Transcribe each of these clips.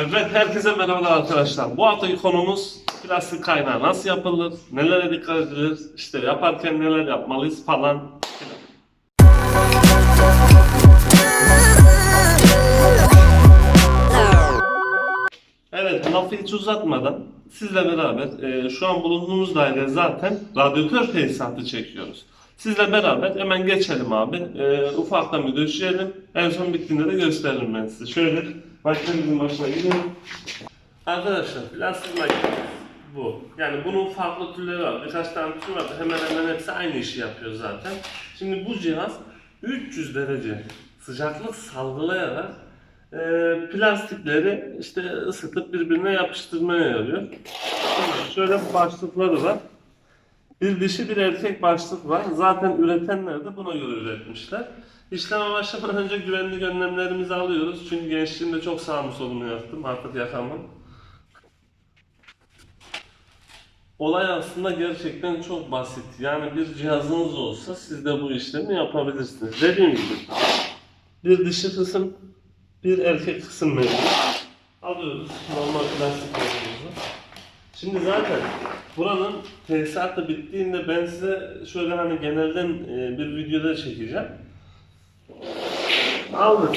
Evet, herkese merhabalar arkadaşlar. Bu haftaki konumuz plastik kaynağı nasıl yapılır, nelere dikkat edilir, işte yaparken neler yapmalıyız falan. Evet, lafı hiç uzatmadan sizle beraber e, şu an bulunduğumuz daire zaten radyatör tesisatı çekiyoruz. Sizle beraber hemen geçelim abi. E, ufaktan bir döşeyelim. En son bittiğinde de gösteririm ben size. Şöyle makinemizin başına gidelim. Arkadaşlar plastik makine bu. Yani bunun farklı türleri var. Birkaç tane tür var. Hemen hemen hepsi aynı işi yapıyor zaten. Şimdi bu cihaz 300 derece sıcaklık salgılayarak e, plastikleri işte ısıtıp birbirine yapıştırmaya yarıyor. Şimdi şöyle başlıkları var. Bir dişi bir erkek başlık var. Zaten üretenler de buna göre üretmişler. İşleme başlamadan önce güvenlik önlemlerimizi alıyoruz. Çünkü gençliğimde çok sağımı solumu yaktım. Artık yakamam. Olay aslında gerçekten çok basit. Yani bir cihazınız olsa siz de bu işlemi yapabilirsiniz. Dediğim gibi bir dişi kısım, bir erkek kısım mevcut. Alıyoruz normal plastik borumuzu. Şimdi zaten buranın tesisatı bittiğinde ben size şöyle hani genelden e, bir videoda çekeceğim. Aldık.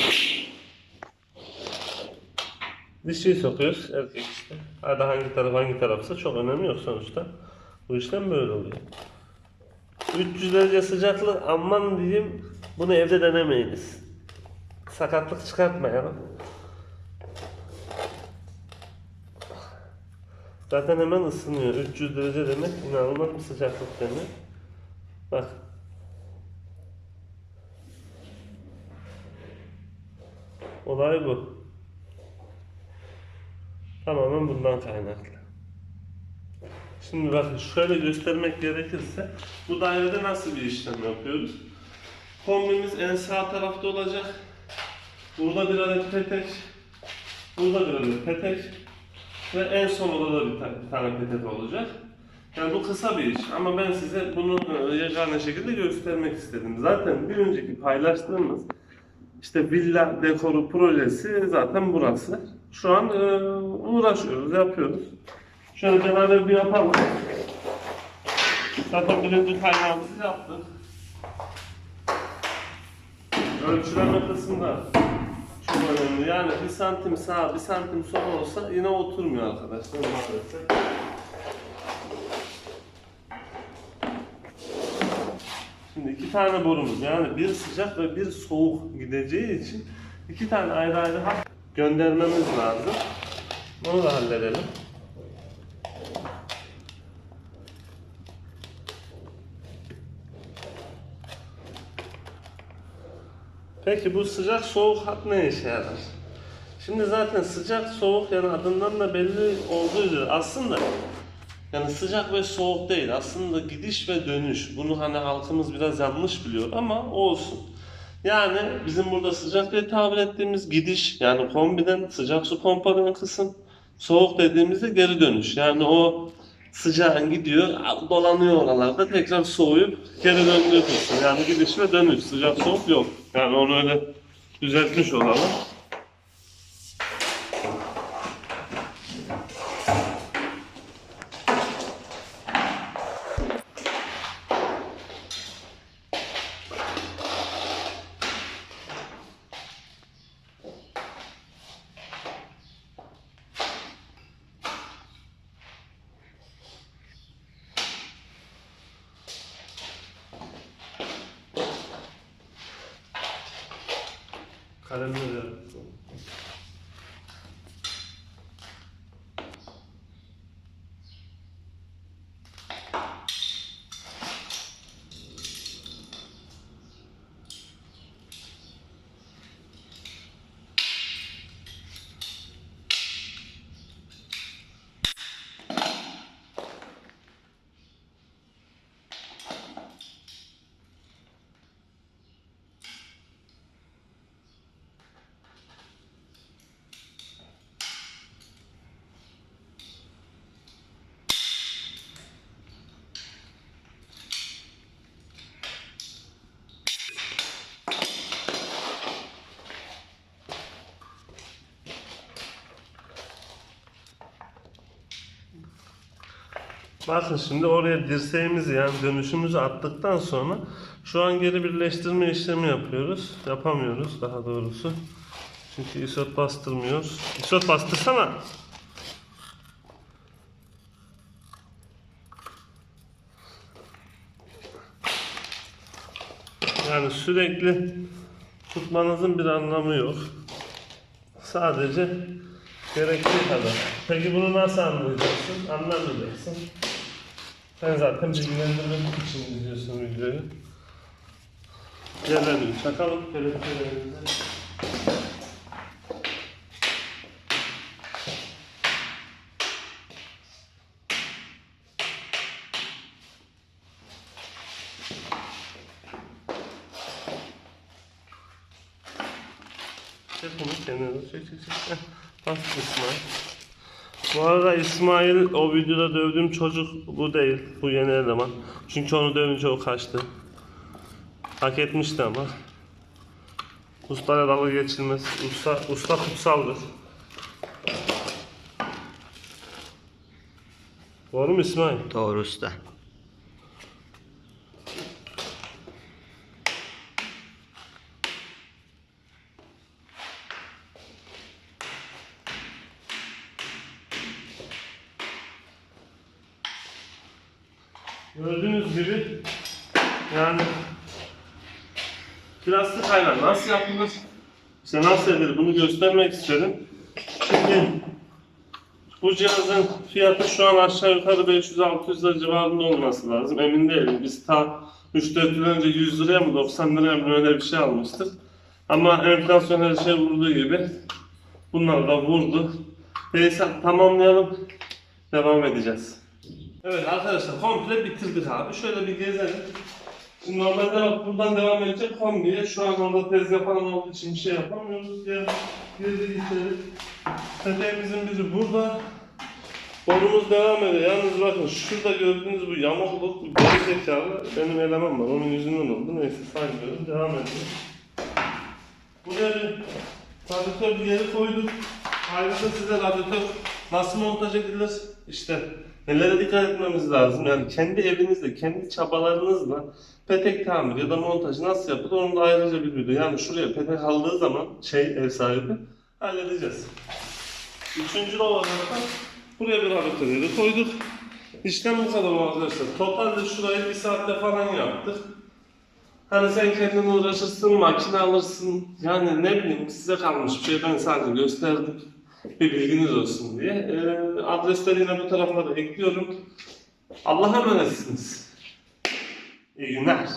Dişiyi sokuyoruz, erkek işte. Hadi hangi taraf hangi tarafsa çok önemi yok sonuçta. Bu işlem böyle oluyor. 300 derece sıcaklık aman diyeyim bunu evde denemeyiniz. Sakatlık çıkartmayalım. Zaten hemen ısınıyor. 300 derece demek inanılmaz bir sıcaklık demek. Bak. Olay bu. Tamamen bundan kaynaklı. Şimdi bakın şöyle göstermek gerekirse bu dairede nasıl bir işlem yapıyoruz? Kombimiz en sağ tarafta olacak. Burada bir adet petek. Burada bir adet petek. Ve en son odada bir, ta- bir tane petek olacak. Yani bu kısa bir iş ama ben size bunu e, yegane şekilde göstermek istedim. Zaten bir önceki paylaştığımız işte villa dekoru projesi zaten burası. Şu an e, uğraşıyoruz, yapıyoruz. Şöyle beraber bir yapalım. Zaten birinci kaynağımızı yaptık. Ölçüleme kısmında çok önemli. Yani bir santim sağ, bir santim sol olsa yine oturmuyor arkadaşlar. Şimdi iki tane borumuz yani bir sıcak ve bir soğuk gideceği için iki tane ayrı ayrı hat göndermemiz lazım. Onu da halledelim. Peki bu sıcak soğuk hat ne işe yarar? Şimdi zaten sıcak soğuk yani adından da belli olduğu üzere aslında yani sıcak ve soğuk değil. Aslında gidiş ve dönüş. Bunu hani halkımız biraz yanlış biliyor ama olsun. Yani bizim burada sıcak diye tabir ettiğimiz gidiş yani kombiden sıcak su pompalayan kısım. Soğuk dediğimizde geri dönüş. Yani o sıcağın gidiyor dolanıyor oralarda tekrar soğuyup geri döndüğü. Yani gidiş ve dönüş. Sıcak soğuk yok. Yani onu öyle düzeltmiş olalım. 他的那个 Bakın şimdi oraya dirseğimizi yani dönüşümüzü attıktan sonra şu an geri birleştirme işlemi yapıyoruz. Yapamıyoruz daha doğrusu. Çünkü isot bastırmıyor. İsot bastırsana. Yani sürekli tutmanızın bir anlamı yok. Sadece gerektiği kadar. Peki bunu nasıl anlayacaksın? Anlamayacaksın. Sen zaten bilgilendirmek için izliyorsun videoyu. Gelelim çakalım kelepçelerimizi. Çek bunu kenara çek çek çek. Bas İsmail. Bu arada İsmail o videoda dövdüğüm çocuk bu değil. Bu yeni eleman. Çünkü onu dövünce o kaçtı. Hak etmişti ama. Ustayla dalga geçilmez. Usta, usta kutsaldır. Doğru mu İsmail? Doğru usta. Gördüğünüz gibi yani plastik hayvan nasıl yapılır? İşte nasıl edilir bunu göstermek istedim. Şimdi bu cihazın fiyatı şu an aşağı yukarı 500-600 lira civarında olması lazım. Emin değilim. Biz ta 3-4 yıl önce 100 liraya mı 90 liraya mı öyle bir şey almıştık. Ama enflasyon her şey vurduğu gibi bunlar da vurdu. Tesisat tamamlayalım. Devam edeceğiz. Evet arkadaşlar komple bitirdik abi. Şöyle bir gezelim. Şimdi normalde bak buradan devam edecek kombiye. Şu an orada tezgah falan olduğu için şey yapamıyoruz. Gel, girdik içeri. Peteğimizin biri burada. Borumuz devam ediyor. Yalnız bakın şurada gördüğünüz bu yamukluk, bu geri zekalı benim elemem var. Onun yüzünden oldu. Neyse saymıyorum. Devam ediyoruz. Buraya bir radyatör bir yere koyduk. Ayrıca size radyatör nasıl montaj edilir? İşte nelere dikkat etmemiz lazım. Yani kendi evinizde, kendi çabalarınızla petek tamir ya da montajı nasıl yapılır onu da ayrıca bir video. Yani şuraya petek aldığı zaman şey ev sahibi halledeceğiz. Üçüncü olarak da buraya bir yeri koyduk. İşlem bu kadar arkadaşlar. Totalde şurayı bir saatte falan yaptık. Hani sen kendin uğraşırsın, makine alırsın. Yani ne bileyim size kalmış bir şey ben sadece gösterdim. Bir bilginiz olsun diye. E, adresleri yine bu tarafına da ekliyorum. Allah'a emanetsiniz. İyi günler.